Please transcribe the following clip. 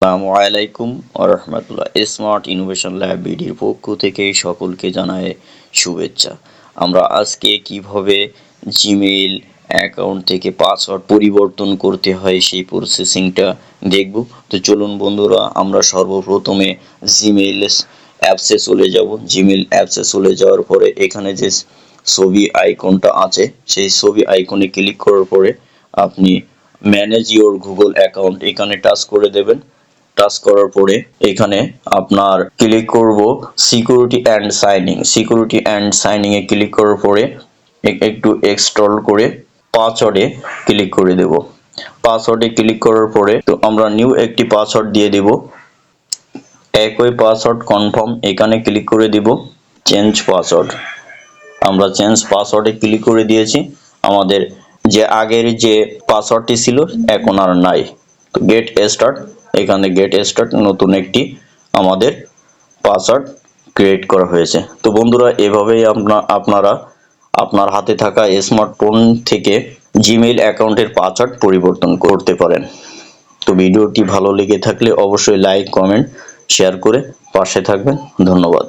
আসসালামু আলাইকুম রহমতুল্লাহ। স্মার্ট ইনোভেশন ল্যাব বিডির পক্ষ থেকে সকলকে জানায় শুভেচ্ছা। আমরা আজকে কীভাবে জিমেইল অ্যাকাউন্ট থেকে পাসওয়ার্ড পরিবর্তন করতে হয় সেই প্রসেসিংটা দেখব। তো চলুন বন্ধুরা, আমরা সর্বপ্রথমে জিমেইল অ্যাপসে চলে যাব। জিমেইল অ্যাপসে চলে যাওয়ার পরে এখানে যে ছবি আইকনটা আছে, সেই ছবি আইকনে ক্লিক করার পরে আপনি ম্যানেজ ইওর গুগল অ্যাকাউন্ট এখানে টাচ করে দেবেন। টাচ করার পরে এখানে আপনার ক্লিক করব security and signing security and signing A click করার পরে একটু এক্সট্রল করে পাসওয়ার্ডে ক্লিক করে দেব। পাসওয়ার্ডে ক্লিক করার পরে তো আমরা নিউ একটি পাসওয়ার্ড দিয়ে দেব। একই পাসওয়ার্ড কনফার্ম এখানে ক্লিক করে দিব চেঞ্জ পাসওয়ার্ড আমরা চেঞ্জ পাসওয়ার্ডে ক্লিক করে দিয়েছি। আমাদের যে আগের যে পাসওয়ার্ডটি ছিল এখন আর নাই। তো গেট স্টার্ট এখানে গেট স্টার্ট নতুন একটি আমাদের পাসওয়ার্ড ক্রিয়েট করা হয়েছে। তো বন্ধুরা, এভাবেই আপনা, আপনারা আপনার হাতে থাকা স্মার্টফোন থেকে জিমেইল অ্যাকাউন্টের পাসওয়ার্ড পরিবর্তন করতে পারেন। তো ভিডিওটি ভালো লেগে থাকলে অবশ্যই লাইক কমেন্ট শেয়ার করে পাশে থাকবেন। ধন্যবাদ।